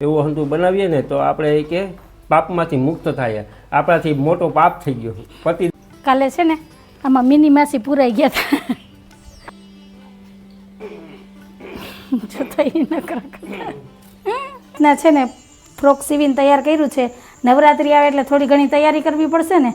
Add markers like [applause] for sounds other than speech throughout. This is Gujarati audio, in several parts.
એવું હંતુ બનાવીએ ને તો આપણે એ કે પાપમાંથી મુક્ત થાય. આપણાથી મોટો પાપ થઈ ગયો. પતિ કાલે છે ને, આમાં મિની માસી પૂરાઈ ગયા હતા જો તો એ નકરા ના છે ને, ફ્રોક સીવીને તૈયાર કર્યું છે. નવરાત્રી આવે એટલે થોડી ઘણી તૈયારી કરવી પડશે ને.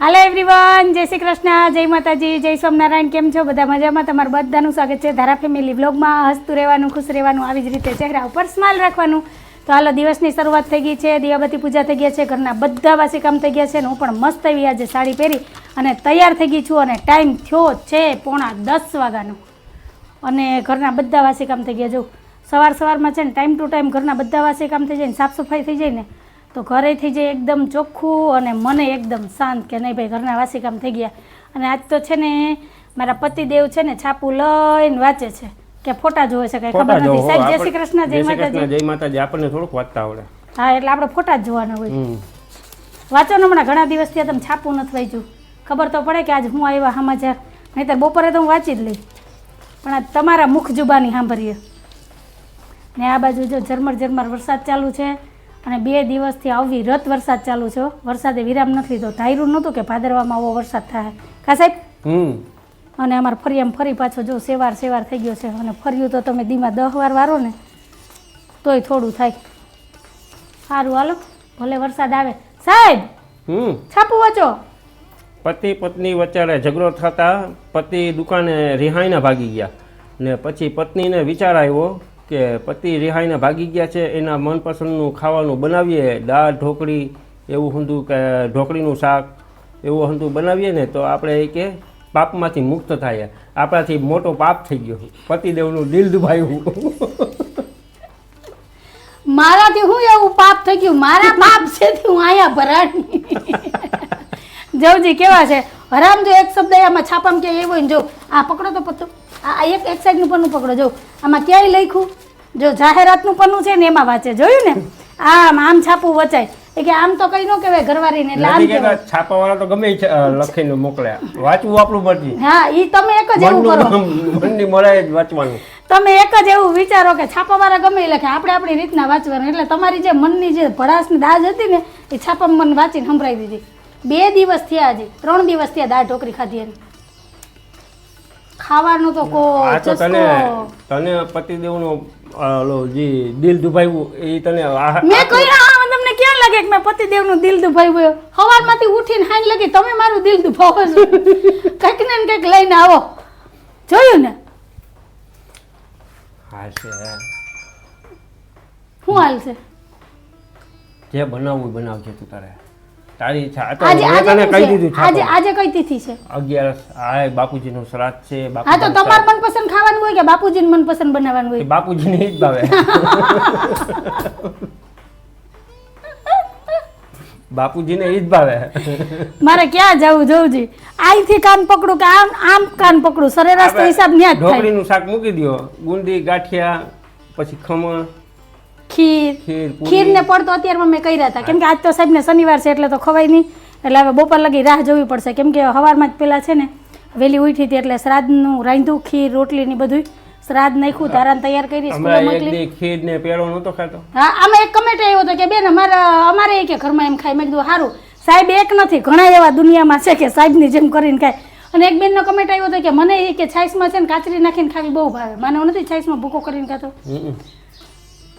હાલો એવરીવન જય શ્રી કૃષ્ણ, જય માતાજી, જય સ્વામિનારાયણ, કેમ છો? બધા મજામાં? તમારું બધાનું સ્વાગત છે ધારા ફેમિલી બ્લોગમાં હસતું રહેવાનું, ખુશ રહેવાનું, આવી જ રીતે ચહેરા ઉપર સ્માઇલ રાખવાનું. તો હાલો, દિવસની શરૂઆત થઈ ગઈ છે દિવાબતી પૂજા થઈ ગયા છે, ઘરના બધા વાસી કામ થઈ ગયા છે અને હું પણ મસ્ત એવી આજે સાડી પહેરી અને તૈયાર થઈ ગઈ છું અને ટાઈમ થયો છે પોણા દસ વાગ્યાનો. અને ઘરના બધા વાસી કામ થઈ ગયા. જો સવાર સવારમાં છે ને, ટાઈમ ટુ ટાઈમ ઘરના બધા વાસી કામ થઈ જાય ને, સાફ સફાઈ થઈ જાય ને તો ઘરે જે જાય એકદમ ચોખ્ખું અને મને એકદમ શાંત કે નહીં ભાઈ ઘરના વાસી કામ થઈ ગયા. અને આજ તો છે ને મારા પતિદેવ છે ને છાપું લઈને વાંચે છે. કે ફોટા જોવે છે કઈ ખબર નથી. સાહેબ જય શ્રી કૃષ્ણ જય માતાજી. જય માતાજી. આપણને થોડુંક વાંચતા આવડે. હા એટલે આપણે ફોટા જ જોવાના હોય. વાંચો ને હમણાં ઘણા દિવસથી તમે છાપું નથી વાંચ્યું. ખબર તો પડે કે આજ હું આવ્યા સમાચાર નહીંતર બપોરે તો હું વાંચી જ લઈ. પણ આ તમારા મુખ જુબાની સાંભળીએ. ને આ બાજુ જો ઝરમર ઝરમર વરસાદ ચાલુ છે અને બે દિવસથી આવી રત વરસાદ ચાલુ છે. વરસાદે વિરામ નથી લીધો. ધાર્યું નહોતું કે ભાદરવામાં આવો વરસાદ થાય. કા સાહેબ? અને અમારે ફરી એમ ફરી પાછો જો સેવાર સેવાર થઈ ગયો છે. અને ફર્યું તો તમે દીમાં દહ વાર વારો ને તોય થોડું થાય. સારું હાલો ભલે વરસાદ આવે. સાહેબ! હમ. છાપું વાંચો. પતિ પત્ની વચ્ચે ઝઘડો થતા પતિ દુકાને રિહાઈને ભાગી ગયા. ને પછી પત્નીને વિચાર આવ્યો કે પતિ રિહાઈને ભાગી ગયા છે એના મનપસંદનું ખાવાનું બનાવીએ દાળ ઢોકળી એવું હંધું કે ઢોકળીનું શાક એવું હંધું બનાવીએ ને તો આપણે એ કે પાપમાંથી મુક્ત થાય. આપણાથી મોટો પાપ થઈ ગયો. પતિદેવનું દિલ દુભાયું. મારાથી હું એવું પાપ થઈ ગયું? મારા પાપ છે હું અહીંયા ભરાણી [laughs] જવજી કેવા છે? હરામ જો એક શબ્દ આમાં છાપામાં કે એવું જો આ પકડો તો પત્તો આ એક એક સાઈડનું પન્નું પકડો. જો આમાં ક્યાંય લખ્યું? જો જાહેરાતનું પન્નું છે ને એમાં વાંચે. જોયું ને? આમ આમ છાપું વચાય. એ કે આમ તો કઈ ન કહેવાય ઘરવાળીને એટલે આમ કહેવાય. છાપાવાળા તો ગમે લખીને મોકલે વાંચવું આપણું મરજી. હા ઈ તમે એક જ એવું કરો. મનની મળે જ વાંચવાનું. તમે એક જ એવું વિચારો કે છાપાવાળા ગમે એ લખે. આપણે આપણી રીતના વાંચવાનું. એટલે તમારી જે મનની જે ભડાસની દાજ હતી ને એ છાપામાં મન વાંચીને સંભળાવી દીધી. બે દિવસ થયા હજી ત્રણ દિવસ થયા દાળ ઢોકરી ખાધી એની. ખાવાનું તો કો આ તો તને. તને પતિદેવનો ઓલો જે દિલ દુભાવ્યું એ તને મેં કહ્યું તમને ક્યાં લાગે કે મેં પતિદેવનું દિલ દુભાવ્યું સવારમાંથી ઉઠીને હાઈ લગી તમે મારું દિલ દુભાવો છો. કંઈક ને કંઈક લઈને આવો. જોયું ને? હા. શું હાલ છે? જે બનાવવું બનાવજે તું તારે. તારી ઈચ્છા આ તો આજે મેં તને શું કહી છે? દીધું આજે આજે કઈ તિથિ છે? અગિયારસ આ બાપુજીનું શ્રાદ્ધ છે હા તો તમાર મનપસંદ ખાવાનું હોય કે નું મનપસંદ બનાવવાનું હોય? બાપુજીને ને જ ભાવે. [laughs] બાપુજીને ઈ જ ભાવે. મારે ક્યાં જવું જવું છે અહીંથી કાન પકડું કે આમ આમ કાન પકડું? સરેરાશ તો હિસાબ ન્યા જ થાય. ઢોકળીનું શાક મૂકી દો ગુંદી ગાંઠિયા પછી ખમણ. ખીર. ખીર ને પડતો અત્યારમાં મેં કર્યા હતા. કેમ કે આજ તો સાહેબ ને શનિવાર છે એટલે તો ખવાય નહીં. એટલે હવે બપોર લગી રાહ જોવી પડશે. કેમ કે સવારમાં જ પેલા છે ને વહેલી ઉઠી હતી એટલે શ્રાદ્ધનું રાંધું ખીર રોટલી ને બધું શ્રાદ્ધ નાખ્યું તારાને તૈયાર કરી સ્કૂલે મોકલી. ખીર ને પેળો નતો ખાતો. હા આમાં એક કમેન્ટ આવ્યો હતો કે બેન અમારા અમારે કે ઘરમાં એમ ખાય. મેં કીધું સારું સાહેબ એક નથી ઘણા એવા દુનિયામાં છે કે સાહેબની જેમ કરીને ખાય. અને એક બેનનો કમેન્ટ આવ્યો હતો કે મને એ કે છાશમાં છે ને કાચરી નાખીને ખાવી બહુ ભાવે. મને નથી છાશમાં ભૂકો કરીને ખાતો.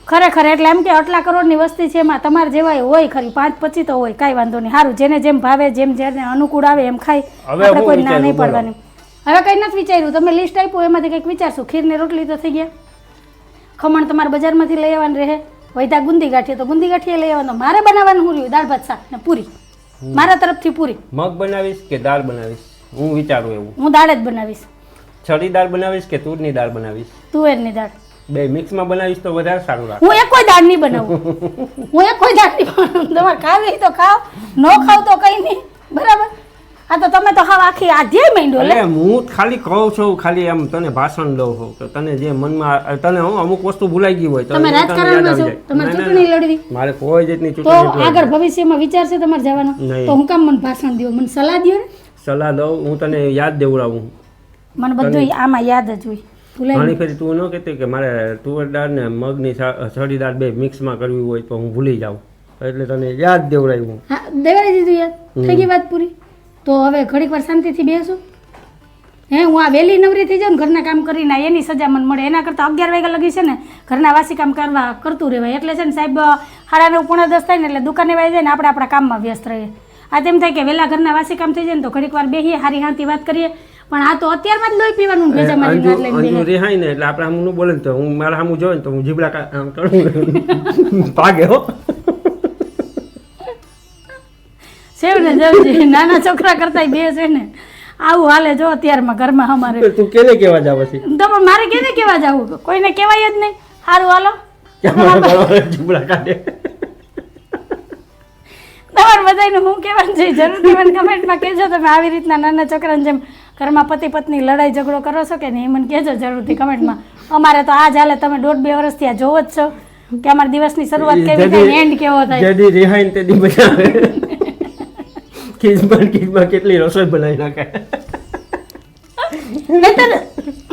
ખરેખર એટલે એમ કે આટલા કરોડની વસ્તી છે એમાં તમારે જેવા હોય ખરી પાંચ પચી તો હોય કાંઈ વાંધો નહીં. સારું જેને જેમ ભાવે જેમ જેને અનુકૂળ આવે એમ ખાય. આપણે કોઈ ના નહીં પડવાની. હવે કંઈ નથી વિચાર્યું. તમે લિસ્ટ આપ્યું એમાંથી કંઈક વિચારશું. ખીરની રોટલી તો થઈ ગયા. ખમણ તમારે બજારમાંથી લઈ આવવાનું રહે. વૈધા ગુંદી ગાંઠીએ તો ગુંદી ગાંઠીએ લઈ આવવાનું. મારે બનાવવાનું હું રહ્યું? દાળ ભાત શાક ને પૂરી. મારા તરફથી પૂરી. મગ બનાવીશ કે દાળ બનાવીશ? હું વિચારું એવું. હું દાળ જ બનાવીશ. છડી દાળ બનાવીશ કે તુરની દાળ બનાવીશ? તુવેરની દાળ. બે મિક્સમાં બનાવીશ તો વધારે સારું લાગે. હું એકોય દાળ નહીં બનાવું. હું એકોય દાળ નહીં બનાવું. તમારે ખાવી તો ખાવ ન ખાવ તો કંઈ નહીં. બરાબર? હા તો તમે તો હાવ આખી આધ્યાય માંડ્યો લે. હું ખાલી કહું છું ખાલી એમ તને ભાષણ દઉં છું કે તને જે મનમાં તને હું અમુક વસ્તુ ભૂલાઈ ગઈ હોય તમે રાજકારણમાં છો. તમારે ચૂંટણી લડવી. મારે કોઈ જાતની તો આગળ ભવિષ્યમાં વિચાર છે તમારે જવાનો? તો હું કામ મને ભાષણ દો મને સલાહ દો ને. સલાહ દઉં હું તને યાદ દેવડાવું. મને બધું આમાં યાદ જ હોય. ઘણી ફેરી તું ન કહેતી કે મારે તુવેર દાળ ને મગની સળી દાળ બે મિક્સમાં કરવી હોય તો હું ભૂલી જાઉં. એટલે તને યાદ દેવડાવ્યું હા. દેવડાવી દીધું યાદ થઈ ગઈ વાત પૂરી. તો હવે ઘડીક વાર શાંતિથી બેસું. હે હું આ વહેલી નવરી થઈ જાઉં ને ઘરના કામ કરીને એની સજા મને મળે. એના કરતાં અગિયાર વાગ્યા લગી છે ને ઘરના વાસી કામ કરવા કરતું રહેવાય. એટલે છે ને સાહેબ સાડા નવ પોણા દસ થાય ને એટલે દુકાને વાઈ જાય ને આપણે આપણા કામમાં વ્યસ્ત રહીએ. આ તેમ થાય કે વહેલા ઘરના વાસી કામ થઈ જાય ને તો ઘડીક વાર બેસીએ હારી હાંતી વાત કરીએ. પણ આ તો અત્યારમાં જ લોહી પીવાનું ભેજા મારી અંજુ લઈને રેહાય ને એટલે આપણે આમ નું બોલે ને તો હું મારા સામું જોઉં ને તો હું જીબડા આમ કરું [laughs] ભાગે હો. સેવ ને જવજી. નાના છોકરા કરતા બે છે ને. આવું હાલે જો અત્યારમાં ઘરમાં અમારે. તું કેને કેવા જાવ પછી? તો પણ મારે કેને કેવા જાવ? કોઈને કહેવાય જ નહીં. સારું હાલો. જીબડા કાઢે? તમારે બધાને હું કહેવાનું છે જરૂરથી મને કમેન્ટમાં કહેજો તમે આવી રીતના નાના છોકરાને જેમ ઘરમાં પતિ પત્ની લડાઈ ઝઘડો કરો છો કે નહીં એ મને કહેજો જરૂરથી કમેન્ટમાં. અમારે તો આ જ હાલે તમે દોઢ બે વર્ષથી આ જોવો જ છો કે અમારા દિવસની શરૂઆત કેવી થાય એન્ડ કેવો થાય. જેદી રિહાઈન તેદી બનાવે. ખીચમાં ને કેટલી રસોઈ બનાવી નાખે. નહીતર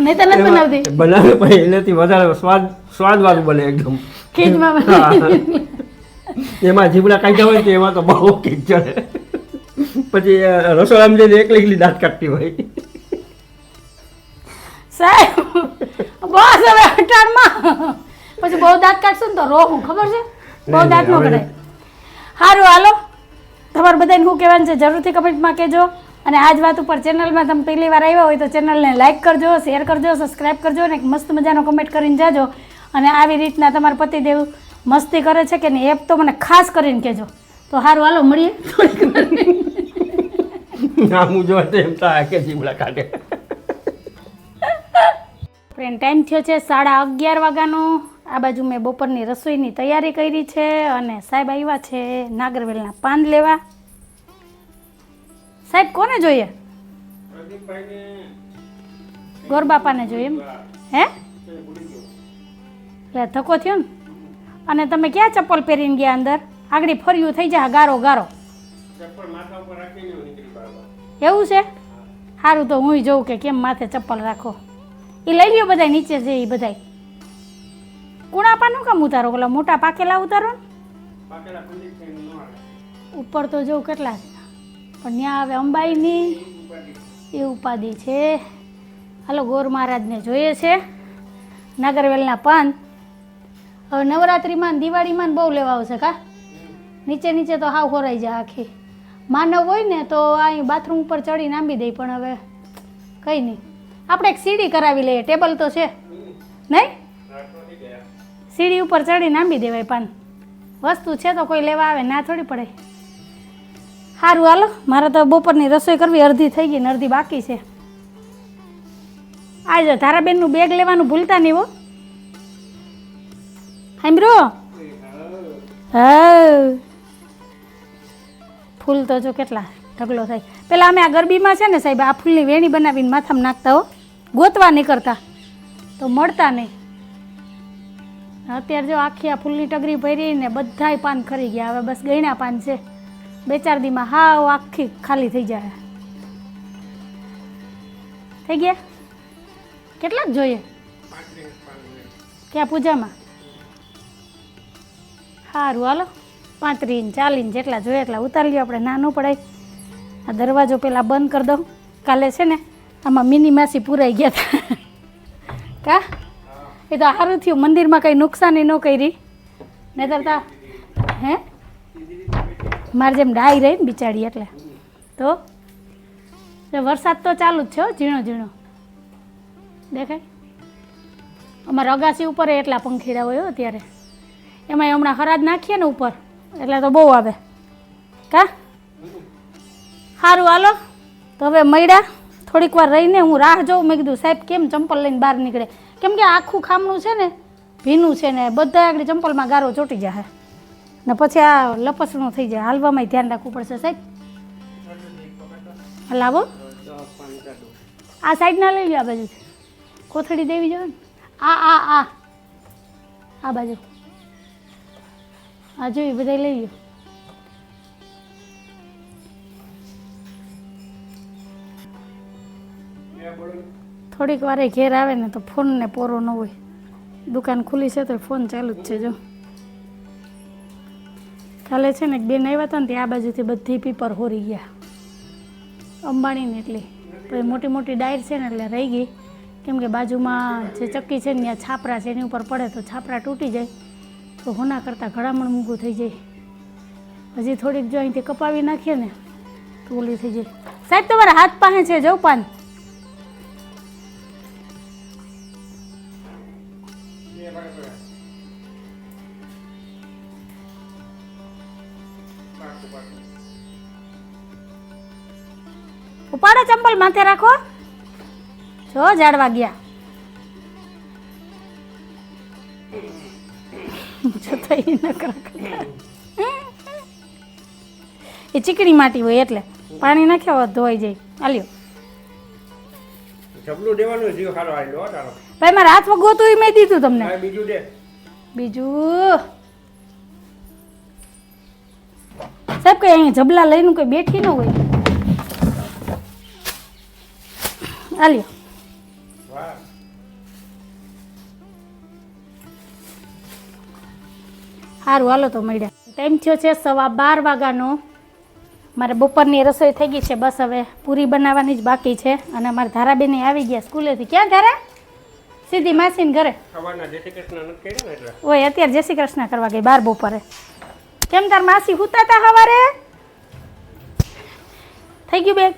નહીતર નથી બનાવતી. બનાવે પણ એનાથી વધારે સ્વાદ સ્વાદ વાળું બને એકદમ. ખીચમાં. એમાં જીબડા કાઢ્યા હોય તો એમાં તો બહુ કીક ચડે પછી રસોડામાં જઈને એકલી એકલી દાંત કાઢતી હોય. સાહેબ બસ હવે અટાણમાં પછી બહુ દાંત કાઢશો ને તો રોવું ખબર છે? બહુ દાંત નો કઢાય સારું હાલો. તમારે બધાને શું કહેવાનું છે જરૂરથી કમેન્ટમાં કહેજો. અને આજ વાત ઉપર ચેનલમાં તમે પહેલી વાર આવ્યા હોય તો ચેનલને લાઇક કરજો શેર કરજો સબસ્ક્રાઇબ કરજો અને એક મસ્ત મજાનો કમેન્ટ કરીને જાજો. અને આવી રીતના તમારા પતિદેવ મસ્તી કરે છે કે નહીં? એ તો મને ખાસ કરીને કહેજો. તો સારું હાલો મળીએ. નામું જો તો આ કે જીમડા કાઢે. ફ્રેન્ડ ટાઈમ થયો છે સાડા અગિયાર વાગ્યાનો. આ બાજુ મેં બપોરની રસોઈની તૈયારી કરી છે અને સાહેબ આવ્યા છે નાગરવેલના પાન લેવા. સાહેબ કોને જોઈએ? ગોરબાપાને જોઈએ એમ. હે? એટલે ધક્કો થયો ને? અને તમે ક્યાં ચપ્પલ પહેરીને ગયા અંદર? આગળ ફર્યું થઈ જાય ગારો ગારો. એવું છે? સારું તો હું જોઉં કે કેમ માથે ચપ્પલ રાખો. એ લઈ લ્યો બધા નીચે છે એ બધા કુણાપાનું કામ ઉતારો? ઓલા મોટા પાકેલા ઉતારો ને? ઉપર તો જોઉં કેટલા છે. પણ ત્યાં હવે અંબાઈની. એ ઉપાધિ છે. હાલો ગોર મહારાજને જોઈએ છે. નાગરવેલના પાન હવે નવરાત્રિમાં દિવાળીમાં બહુ લેવા આવશે કા? નીચે નીચે તો હાવ ખોરાઈ જાય આખી. માનવ હોય ને તો અહીં બાથરૂમ ઉપર ચડી નાંબી દે, પણ હવે કંઈ નહીં. આપણે એક સીડી કરાવી લઈએ, ટેબલ તો છે. નહીં? સીડી ઉપર ચડી નાંબી દેવાય પાન. વસ્તુ છે તો કોઈ લેવા આવે, ના થોડી પડે. સારું હાલો. મારે તો બપોરની રસોઈ કરવી, અડધી થઈ ગઈ ને અડધી બાકી છે. આજે ધારાબેનનું બેગ લેવાનું ભૂલતા નહીં હો. સાંભળો હા ફૂલ તો જો કેટલા ઢગલો થાય. પેલા અમે આ ગરબીમાં છે ને સાહેબ આ ફૂલની વેણી બનાવીને માથામાં નાખતા હો. ગોતવા નહીં કરતા. તો મળતા નહીં. અત્યારે જો આખી આ ફૂલની ટગરી ભરી ને બધાય પાન ખરી ગયા. હવે બસ ગયણા પાન છે. બે ચાર દીમાં હાવ આખી ખાલી થઈ જાય. થઈ ગયા? કેટલાક જોઈએ? ક્યાં પૂજામાં? સારું, હાલો. પાંત્રીસ ચાલીને જેટલા જોઈએ એટલા ઉતારી લ્યો, આપણે નાનું પડાય આ દરવાજો પેલા બંધ કરી દઉં. કાલે છે ને, આમાં મિની માસી પૂરાઈ ગયા હતા કા? એ તો સારું થયું, મંદિરમાં કંઈ નુકસાની ન કરી. નહીતર તા હે? મારે જેમ ડાઈ રહી ને બિચારી એટલે. તો? વરસાદ તો ચાલુ જ છે ઝીણો ઝીણો. દેખાય? અમારા અગાસી ઉપર એટલા પંખીડા હોય અત્યારે. એમાં હમણાં હરાજ નાખીએ ને ઉપર, એટલે તો બહુ આવે. કા? સારું હાલો. તો હવે મળ્યા થોડીક વાર રહીને હું રાહ જોઉં. મેં કીધું, સાહેબ, કેમ ચંપલ લઈને બહાર નીકળે? કેમ કે આખું ખામણું છે ને, ભીનું છે ને, બધા આગળ ચંપલમાં ગારો ચોટી જાય ને પછી આ લપસણું થઈ જાય. હાલવામાં ધ્યાન રાખવું પડશે, સાહેબ. હલાવો આ સાઈડના લઈ લો આ બાજુ. કોથળી દેવી જોઈએ આ આ આ. આ બાજુ. આ જોઈ બધા લઈ લો થોડીક વારે ઘેર આવે ને તો ફોનને પોરો ન હોય. દુકાન ખુલ્લી છે તો ફોન ચાલુ જ છે, જો. કાલે છે ને બેન આવ્યા હતા ને ત્યાં આ બાજુથી બધી પીપર હોરી ગયા. અંબાણીને એટલી. પછી મોટી મોટી ડાયર છે ને એટલે રહી ગઈ. કેમ કે બાજુમાં જે ચક્કી છે ને ત્યાં છાપરા છે, એની ઉપર પડે તો છાપરા તૂટી જાય. તો હોના કરતાં ઘડામણ મૂકું થઈ જાય. હજી થોડીક જો અહીંથી કપાવી નાખીએ ને, તો ઓલી થઈ જાય. સાહેબ, તમારા હાથ પાસે છે જવું પાન. ઉપાડો ચંપલ માથે રાખો. જો ઝાડવા ગયા. એ ચીકણી માટી હોય એટલે પાણી નાખ્યા હોત ધોઈ જાય. તારો. ભાઈ મારા હાથ ગોતું મેં દીધું તમને. બીજું દે. બીજું. સાહેબ કઈ અહીંયા જબલા લઈને કોઈ બેઠી ન હોય. આલ્યો. સારું હાલો તો મળ્યા. ટાઈમ થયો છે સવા બાર વાગ્યાનો. મારે બપોરની રસોઈ થઈ ગઈ છે બસ હવે પૂરી બનાવવાની જ બાકી છે. અને અમારા ધારાબેને આવી ગયા સ્કૂલેથી. ક્યાં ધારા? સીધી માસીને ઘરે. ઓય અત્યારે જય શ્રી કૃષ્ણ કરવા ગઈ બાર બપોરે. કેમ તાર માસી હુતા તા સવારે થઈ ગયું બેગ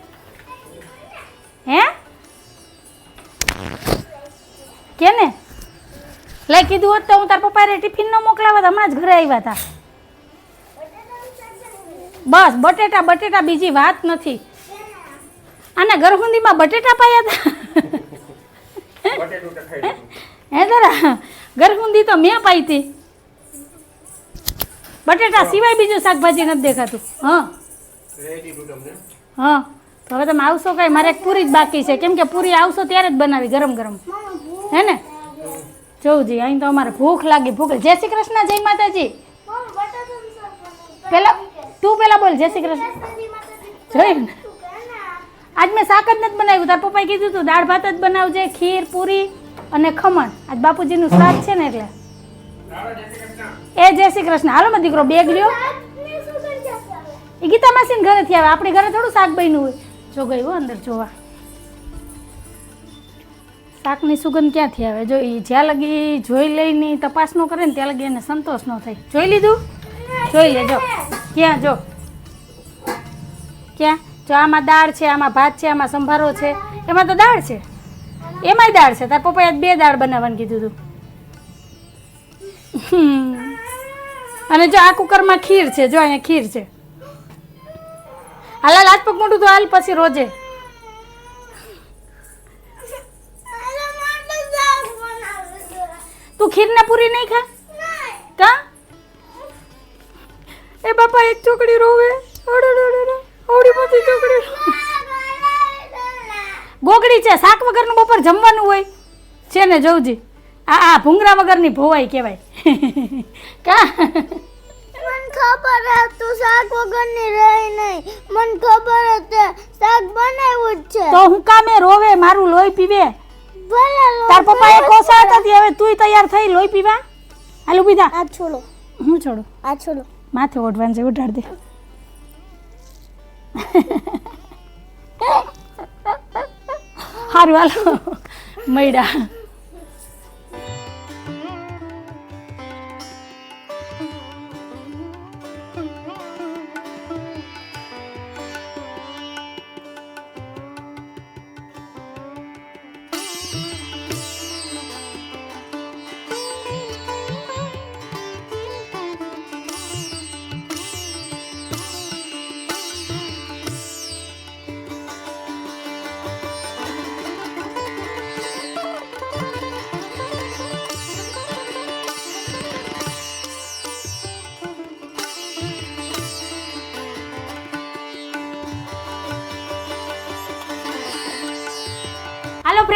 હે? કે ને લઈ કીધું હોત તો હું તાર પપ્પાએ ટિફિન ન મોકલાવત હમણાં જ ઘરે આવ્યા હતા બસ બટેટા બટેટા બીજી વાત નથી. આના ગરહુંદીમાં બટેટા પાયા હતા હે તારા? ગરહુંદી તો મેં પાઈ હતી બટેટા સિવાય બીજું શાકભાજી નથી દેખાતું. હા. હા. તો હવે તમે આવશો કઈ મારે પૂરી જ બાકી છે. કેમ કે પૂરી આવશો ત્યારે જ બનાવી ગરમ ગરમ હે ને? જોવું જી અહીં તો અમારે ભૂખ લાગી ભૂખ જય શ્રી કૃષ્ણ જય માતાજી. પેલા તું પેલા બોલ, જય શ્રી કૃષ્ણ. જોયું આજ મેં શાક જ નથી બનાવ્યું, તાર પપ્પાએ કીધું તું દાળ ભાત જ બનાવજે, ખીર, પૂરી અને ખમણ. આજ બાપુજીનું શ્રાદ્ધ છે ને એટલે. એ જય શ્રી કૃષ્ણ. હાલો મેં દીકરો બેગ લ્યો. એ ગીતા માસીને ઘરેથી આવે. આપણી ઘરે થોડું શાક બન્યું હોય. જો ગઈ હો અંદર, જોવા. શાકની સુગંધ ક્યાંથી આવે? જો એ જ્યાં લગી જોઈ લઈને તપાસ ન કરે ને ત્યાં લગી એને સંતોષ ન થાય. જોઈ લીધું? જોઈ લેજો. ક્યાં જો? ક્યાં? જો આમાં દાળ છે આમાં ભાત છે આમાં સંભારો છે. એમાં તો દાળ છે. એમાંય દાળ છે. તાર પપ્પાએ બે દાળ બનાવવાનું કીધું હતું અને જો આ કુકરમાં ખીર છે જો અહીંયા ખીર છે. હાલ લાજ પગ મોટું તો હાલ પછી રોજે. તું ખીરને પૂરી નહીં ખા? કા? એ બાપા એક ચોકડી રોવે. ચોકડી ગોગડી છે શાક વગરનું બપોર જમવાનું હોય. છે ને જવજી? આ આ ભૂંગળા વગરની ભોવાઈ કહેવાય. [laughs] કા? મન ખબર હતું શાક વગરની રહી નહીં. મન ખબર હતી શાક બનાવ્યું જ છે. તો હું કામે રોવે મારું લોહી પીવે? તાર પપ્પાએ કોસા હતી હવે તુંય તૈયાર થઈ લોહી પીવા? હાલ ઊભી થા. આ છોડો. હું છોડું? આ છોડો. માથે ઓઢવાનું છે ઉઢાડ દે. સારું હાલો. મૈડા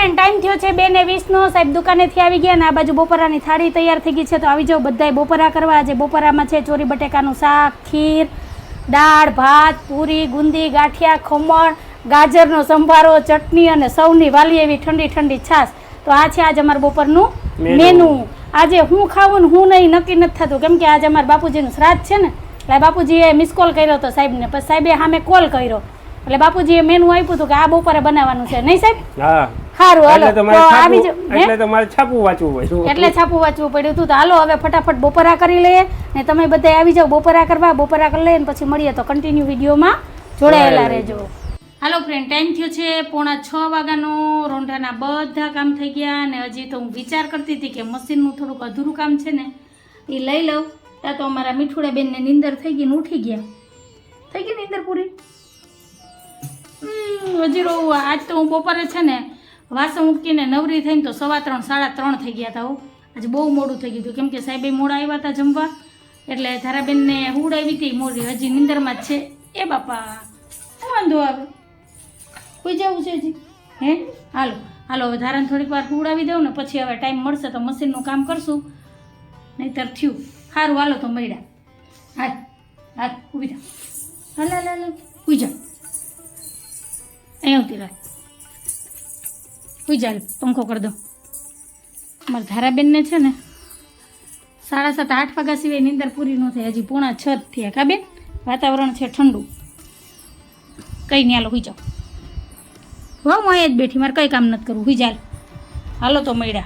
ફ્રેન્ડ ટાઈમ થયો છે બે ને વીસનો સાહેબ દુકાનેથી આવી ગયા ને આ બાજુ બપોરાની થાળી તૈયાર થઈ ગઈ છે. તો આવી જાઓ બધાય બપોરા કરવા. આજે બપોરામાં છે ચોરી બટેકાનું શાક ખીર દાળ ભાત પૂરી ગુંદી ગાંઠિયા ખમણ ગાજરનો સંભારો ચટણી અને સૌની વાલી એવી ઠંડી ઠંડી છાશ. તો આ છે આજે અમારા બપોરનું મેનુ. મેનુ. આજે હું ખાવું ને હું નહીં નક્કી નથી થતું. કેમ કે આજે અમારા બાપુજીનું શ્રાદ્ધ છે ને. એટલે બાપુજીએ મિસ કોલ કર્યો હતો સાહેબને. પછી સાહેબે સામે કોલ કર્યો. એટલે બાપુજીએ મેનુ આપ્યું હતું કે આ બપોરે બનાવવાનું છે. નહીં સાહેબ? હા. સારું હાલો. એટલે તો આવી? એટલે વાંચવું પડ્યું. એટલે છાપું વાંચવું પડ્યું હતું તો હાલો હવે ફટાફટ બપોરા કરી લઈએ ને તમે બધા આવી જાઓ બપોરા કરવા. બપોરા કરી લઈએ ને પછી મળીએ. તો કન્ટિન્યુ વિડીયોમાં જોડાયેલા રહેજો. હાલો ફ્રેન્ડ ટાઈમ થયો છે પોણા છ વાગ્યાનો. રોંઢાના બધા કામ થઈ ગયા અને હજી તો હું વિચાર કરતી હતી કે મશીનનું થોડુંક અધૂરું કામ છે ને એ લઈ લઉં. ત્યાં તો અમારા મીઠુડા બેનને નીંદર થઈ ગઈ ને ઉઠી ગયા. થઈ ગઈ નીંદર પૂરી? હજી રહું આજ તો હું બપોરે છે ને વાસણ ઉટકીને નવરી થઈને તો સવા ત્રણ, સાડા ત્રણ થઈ ગયા હતા હો. આજે બહુ મોડું થઈ ગયું હતું. કેમ કે સાહેબે મોડા આવ્યા હતા જમવા. એટલે ધારાબેનને હુડ આવી હતી મોડી હજી નિંદરમાં જ છે. એ બાપા, શું વાંધો આવે? કોઈ જવું છે હજી? હે? હાલો. હાલો, હવે ધારાને થોડીક વાર હુડ આવી દઉં ને પછી હવે ટાઈમ મળશે તો મશીનનું કામ કરશું. નહીતર થયું. સારું હાલો તો મળ્યા. હાલ હાલ, ઊભી થા. હાલ હાલ હાલ ઉઈ જા અહીંયા આવતી રાખ. ઉઈ જાય પંખો કરી દો. મારા ધારાબેનને છે ને, સાડા સાત, આઠ વાગ્યા સિવાય નીંદર પૂરી ન થાય. હજી પોણા છ થયા. કા બેન? વાતાવરણ છે ઠંડુ. કંઈ નહીં હાલો હુઈ જાઓ. હો હું અહીંયા જ બેઠી. મારે કંઈ કામ નથી કરવું. હુઈ જાય હાલો તો મળ્યા.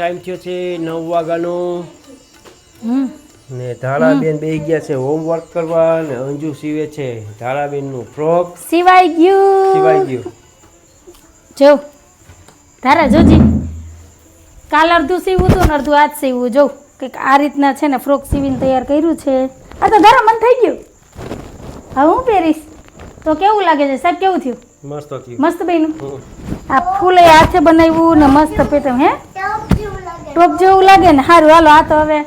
ટાઈમ થયો છે નવ વાગ્યાનો. ને ધારાબેન બે ગયા છે હોમવર્ક કરવા ને અંજુ સીવે છે ધારાબેનનું ફ્રોક સિવાય ગયું. સિવાય ગયું. જો ધારા જોજી. કાલ અડધું સીવું હતું ને અડધું આજ સીવું. જો કંઈક આ રીતના છે ને ફ્રોક સીવીને તૈયાર કર્યું છે. આ તો ધારા મન થઈ ગયું. હવે હું પહેરીશ? તો કેવું લાગે છે? સાહેબ કેવું થયું? મસ્ત થયું. મસ્ત બન્યું? આ ફૂલ હાથે બનાવ્યું ને મસ્ત પેટમ હે? ટોપ જેવું લાગે ને સારું. હાલો, આ તો હવે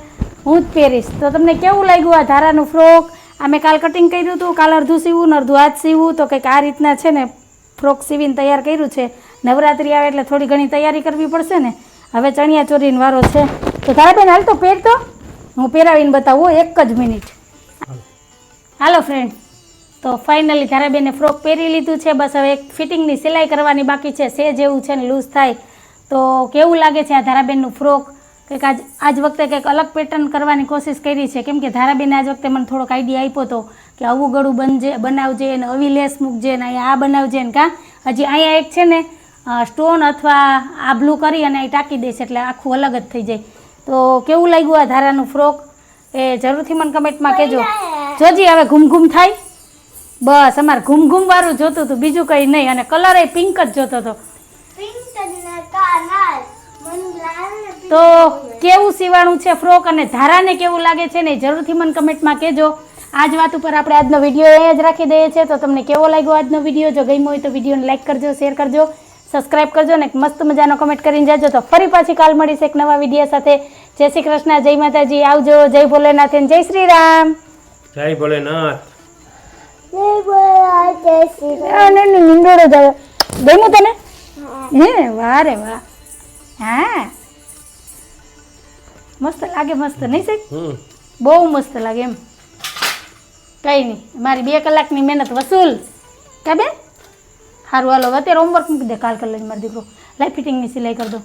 હું જ પહેરીશ. તો તમને કેવું લાગ્યું આ ધારાનું ફ્રોક? આ મેં કાલ કટિંગ કર્યું હતું, કાલ અડધું સીવું ને અડધું હાથ સીવું. તો કંઈક આ રીતના છે ને, ફ્રોક સીવીને તૈયાર કર્યું છે. નવરાત્રિ આવે એટલે થોડી ઘણી તૈયારી કરવી પડશે ને. હવે ચણિયા ચોરીનો વારો છે. તો ધારાબેન, હાલ તો પહેર તો હું પહેરાવીને બતાવું એક જ મિનિટ. હાલો ફ્રેન્ડ તો ફાઇનલી ધારાબેને ફ્રોક પહેરી લીધું છે. બસ હવે એક ફિટિંગની સિલાઈ કરવાની બાકી છે. સે જેવું છે ને લૂઝ થાય. તો કેવું લાગે છે આ ધારાબેનનું ફ્રોક? કંઈક આજ આજ વખતે કંઈક અલગ પેટર્ન કરવાની કોશિશ કરી છે. કેમ કે ધારાબેને આજ વખતે મને થોડોક આઈડિયા આપ્યો હતો કે આવું ગળું બનજે બનાવજે ને આવી લેસ મૂકજે ને અહીંયા આ બનાવજે ને કાં? હજી અહીંયા એક છે ને સ્ટોન અથવા આ બ્લુ કરી અને અહીં ટાંકી દઈશ એટલે આખું અલગ જ થઈ જાય. તો કેવું લાગ્યું આ ધારાનું ફ્રોક? એ જરૂરથી મને કમેન્ટમાં કહેજો. જોજી હવે ઘૂમ ઘૂમ થાય. બસ અમારે ઘૂમ ઘૂમ વાળું જોતું હતું બીજું કંઈ નહીં. અને કલર એ પિંક જ જોતો હતો. તો કેવું સીવાનું છે ફ્રોક અને ધારાને કેવું લાગે છે ને જરૂરથી મને કમેન્ટમાં કહેજો. આ જ વાત ઉપર આપણે આજનો વીડિયો અહીંયા જ રાખી દઈએ છીએ. તો તમને કેવો લાગ્યો આજનો વીડિયો? જો ગમ્યો હોય તો વિડીયોને લાઈક કરજો શેર કરજો સબસ્ક્રાઇબ કરજો ને મસ્ત મજાનો કમેન્ટ કરીને જાજો. તો ફરી પાછી કાલ મળીશ એક નવા વીડિયો સાથે. જય શ્રી કૃષ્ણ જય માતાજી. આવજો. જય ભોલેનાથ અને જય શ્રી રામ. જય ભોલેનાથ. જય બોલા જય શ્રી રામ. ને ને નિંદોડો આવે. તને? હે વાહ રે વાહ. હા. મસ્ત લાગે મસ્ત નહીં સાહેબ? બહુ મસ્ત લાગે એમ. કંઈ નહીં મારી બે કલાકની મહેનત વસૂલ. કે બેન? સારું હાલો અત્યારે હોમવર્ક મૂકી દે કાલ કરી લેજો મારો દીકરો. લાઈ ફિટિંગની સિલાઈ કરી દો